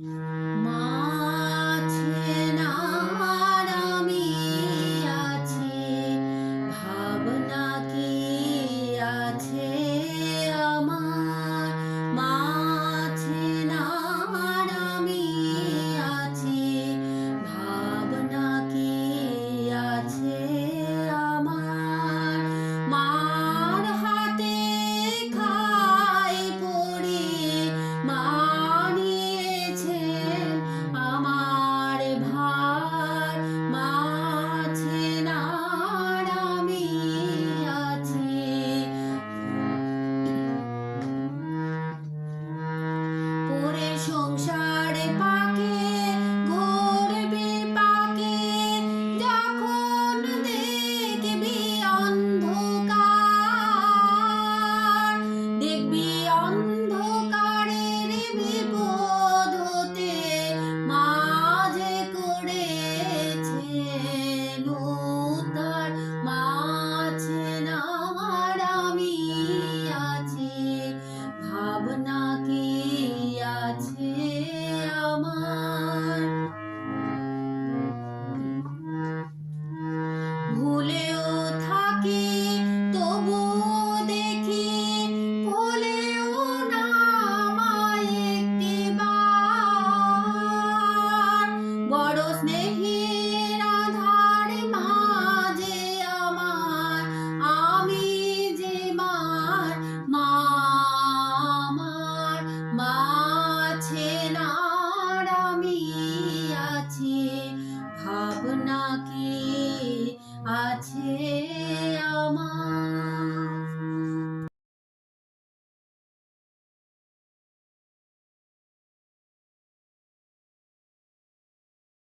Yeah. স্নেহের আধার আমার আমি মা আমার আমি আছে। ভাবনা কি আছে আমার?